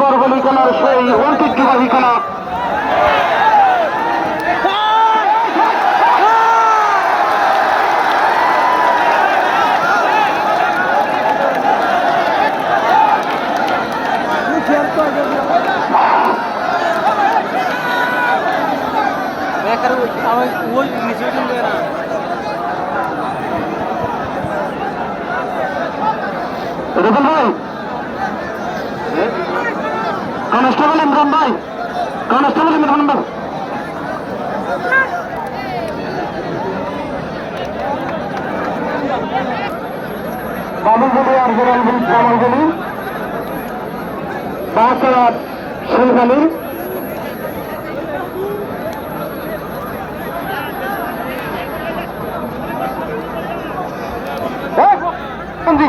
বরবলি খেলার সেই ঐতিহ্যবাহী খেলা। রুবেল ভাই কনস্টেবল ইমরান ভাই। কনস্টেবল ইমরান ভাই। বাবুগুলি আর গোলালগুলি কামালগুলি বাঁশার শিলগালি জি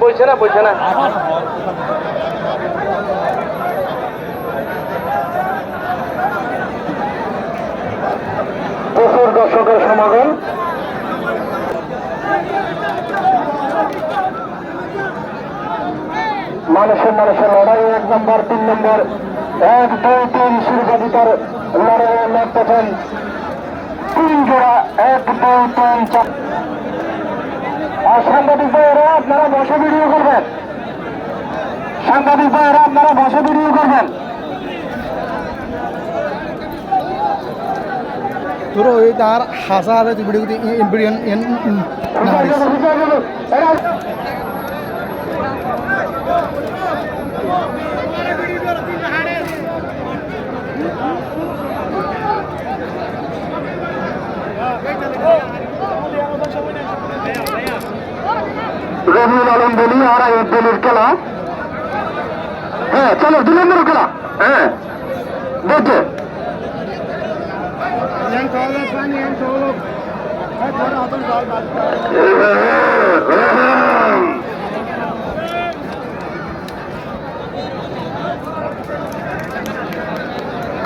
বলছে না বলছে না। প্রচুর দর্শকের সমাগম। মানুষের মানুষের লড়াই, এক নম্বর, তিন নম্বর, এক, দুই, তিন সুরবাদিতার লড়াইয়ে লাগতেছেন তিন জোড়া, এক, দুই, তিন, চার। সাংবাদিক ভাইয়েরা আপনারা বসে ভিডিও করবেন। সাংবাদিক ভাইয়েরা আপনারা বসে ভিডিও করবেন। তোর ওই তার হাসার হাসা ভিডিও ভিডিও না আর আইউদ্দিনের খেলা হ্যাঁ চলো দুই নম্বর খেলা হ্যাঁ দেখে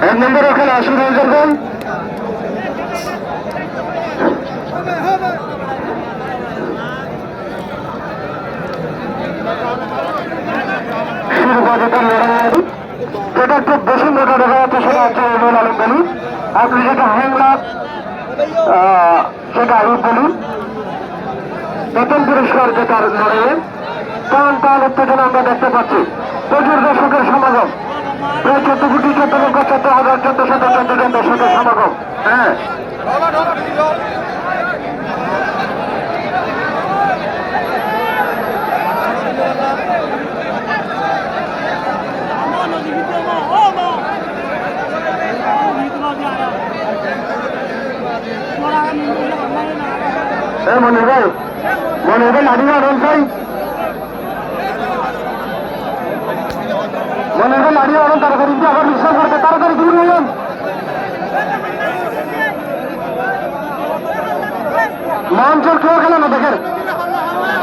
এক নম্বর খেলা শুরু হয়ে যাবেন শিরবাজিতার লড়াই যেটা একটু বেশি মোটা দেখা যাচ্ছে সেটা হচ্ছে রবিউল আলম বলি আপনি যেটা হ্যাংলা সেটা আয়ুব বলি প্রথম পুরস্কার যেটার লড়াইয়ে টান টান উত্তেজনা আমরা দেখতে পাচ্ছি। প্রচুর দর্শকের সমাগম। প্রায় চোদ্দ কোটি, চোদ্দ লক্ষ, চোদ্দ হাজার, চোদ্দ শত, চোদ্দ জন দর্শকের সমাগম। হ্যাঁ। মনে ভাই মনে ভাই লাঠি মারন ভাই মনে ভাই লাঠি মারন তাড়াতাড়ি দিয়ে আবার বিশ্বাস করতে তাড়াতাড়ি দূর হয়ে যান। মঞ্চের কেউ গেল না দেখেন?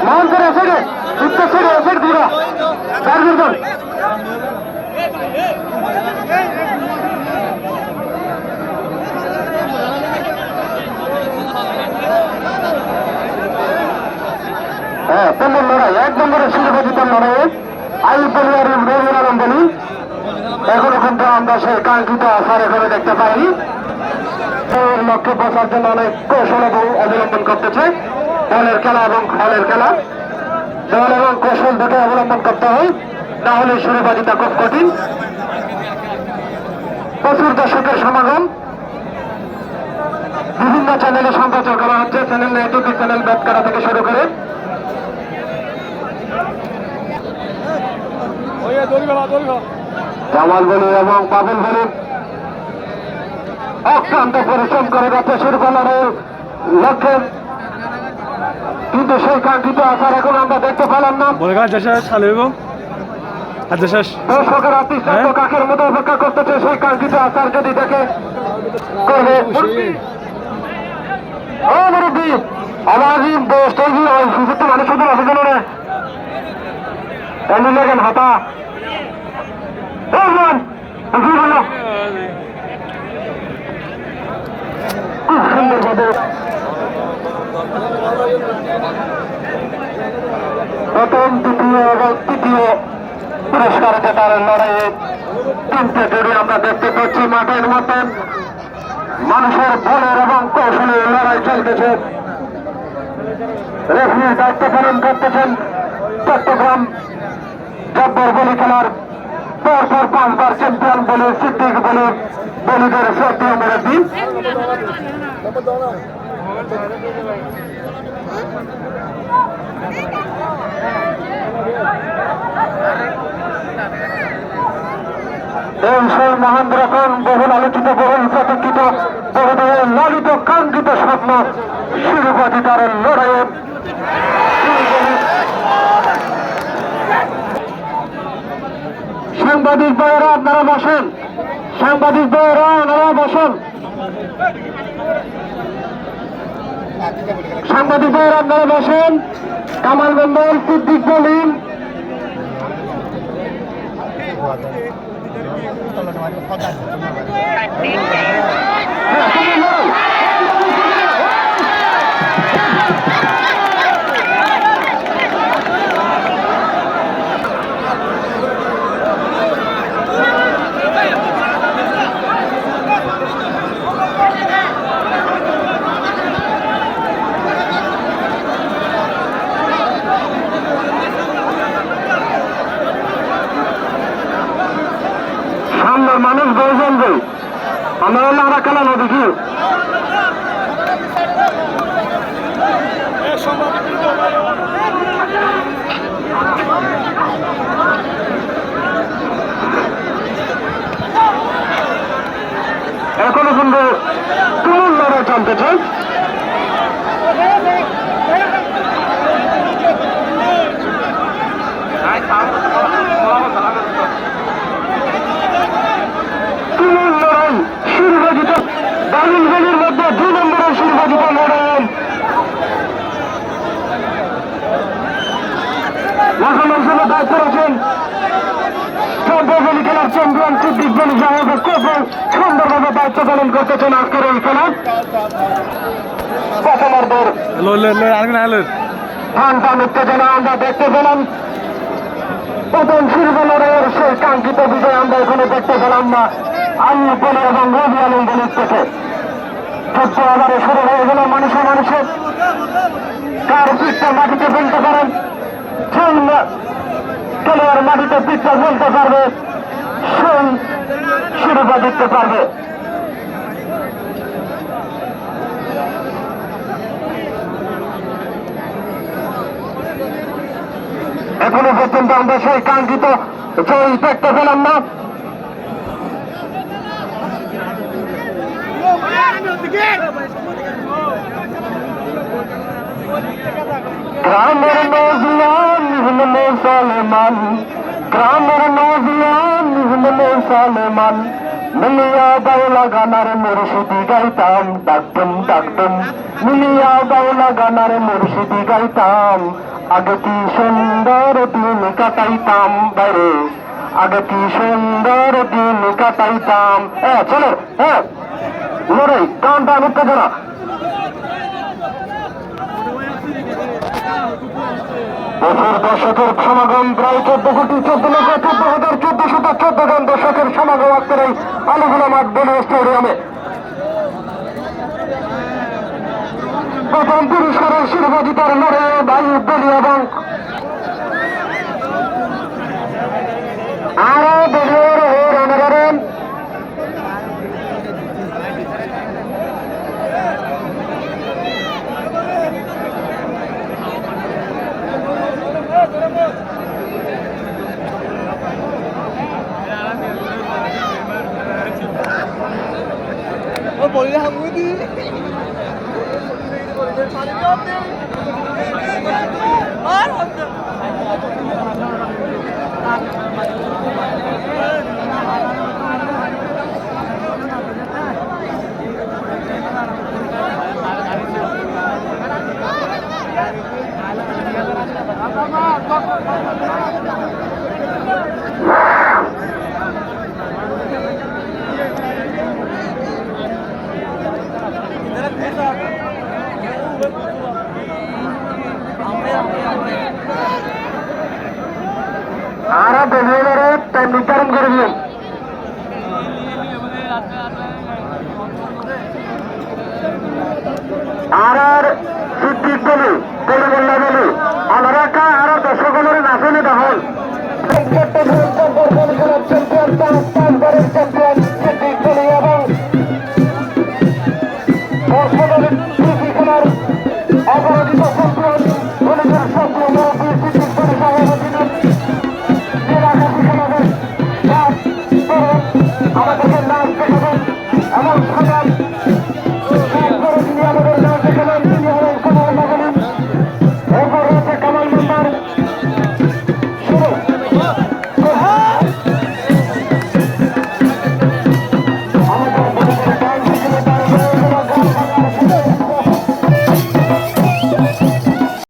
মঞ্চের এসে উত্তর সাইডে এসে দিবা চার দুর্গন হ্যাঁ পনেরো লড়াই এক নম্বরের শিরোপাজিতার লড়াইয়ে আইব আর রবিউল আলম বলি। এখনও কিন্তু আমরা সেই কাঙ্ক্ষিত আসার এখানে দেখতে পাইনি। লক্ষ্যে বসার জন্য অনেক কৌশল এবং অবলম্বন করতেছে দলের খেলা এবং হলের খেলা। দল এবং কৌশল দুটো অবলম্বন করতে হয় তাহলে হলে শিরোপাজিতা খুব কঠিন। প্রচুর দর্শকের সমাগম। বিভিন্ন চ্যানেলে সম্প্রচার করা হচ্ছে। চ্যানেল নেটুপি চ্যানেল ব্যাট করা থেকে শুরু করে জামাল বলি এবং বাবুল বলি অক্লান্ত পরিশ্রম করে যাচ্ছে শিরোপালারের লক্ষ্যে কিন্তু সেই কাঙ্ক্ষিত আসার এখন আমরা দেখতে পেলাম না। দর্শকের অতিশ্রান্ত হ্যাঁ? কাকের মতো অপেক্ষা করতেছে সেই কাঙ্ক্ষিত আসার যদি দেখে করবে। মুরব্বী আবাজি স্টেজি ওই সুযুক্ত মানুষ অভিযোগ এমনি লেগেন হাতা এই মান কি বলল খুব সুন্দর ভাবে প্রথম দ্বিতীয় এবং তৃতীয় পুরস্কার জেতার লড়াইয়ে তিনটে জুড়ি আমরা দেখতে পাচ্ছি মাঠের মতন মানুষের বলের এবং কৌশলের লড়াই চলতেছে রেফারির দায়িত্ব পালন করতেছেন চট্টগ্রাম জব্বর বলি খেলার পরপর পাঁচবার চ্যাম্পিয়ন বলে সিদ্দিক বলে বলিদের শ্রদ্ধেয় মুরব্বী এই মহেন্দ্র খান বহুল আলোচিত বহুল প্রতীক্ষিত বহুদূর লালিত কাঙ্ক্ষিত স্বপ্ন শিরোপাধিকার লড়াইয়ে সাংবাদিক ভাইয়েরা, আপনারা বসেন। সাংবাদিক ভাইয়েরা আপনারা বসেন। সাংবাদিক ভাইয়েরা, আপনারা বসেন। কামাল মন্ডল সিদ্দিক বলিন সামনে মানুষ বলছেন যে আমরা আমরা খেলানো দেখি এখনও কিন্তু তুমুল লড়াই চলতেছে তুমুল লড়াই শিরবাজিত বালুনগুলির মধ্যে দুই নম্বরের শিরবাজিত লড়াই এখন অঞ্চলে দায়িত্ব রয়েছেন চন্দ্রবলী খেলার চ্যাম্পিয়ন সিদ্দিক বলি খুব সুন্দরভাবে দায়িত্ব পালন করতেছেন আজকের এই খেলা। প্রথমার্ধের লো লো লো আরেকজন আলো টান টান উত্তেজনা আমরা দেখতে পেলাম। প্রথম শিরবলের সেই কাঙ্ক্ষিত বিজয় আমরা এখানে দেখতে পেলাম না। আইন বলে এবং রবি আলম বলির থেকে চোদ্দ হাজারে শুরু হয়ে গেল মানুষে মানুষের কার পিঠটা মাটিতে ফেলতে পারেন খেলোয়াড় মাটিতে পিঠটা ফেলতে পারবে? সেই শিরোপা জিততে পারবে। এখনও পর্যন্ত আমরা সেই কাঙ্ক্ষিত জয় দেখতে পেলাম না। গ্রামের নজিয়ান নিহন মুসলমান মিলিয়া বাউলা গানার মুর্শিদি গাইতাম ডাকতুম ডাকতুম মিলিয়া বাউলা গানার মুর্শিদি গাইতাম আগে কি সুন্দর দিন কাটাইতাম বাইরে আগে কি সুন্দর দিন কাটাইতাম হ্যাঁ চলো হ্যাঁ লড়াই কান টান উত্তেজনা বছর দশকের সমাগম প্রায় চোদ্দ কোটি, চোদ্দ লক্ষ, চোদ্দ হাজার, চোদ্দ শত, চোদ্দ জন দর্শকের সমাগম আজকের এই আলুগুলা মাঠ বলে স্টেডিয়ামে। প্রথম পুরস্কারের শিরোপা জিতার লড়াইয়ে বায়ু বলি এবং আরও দলীয়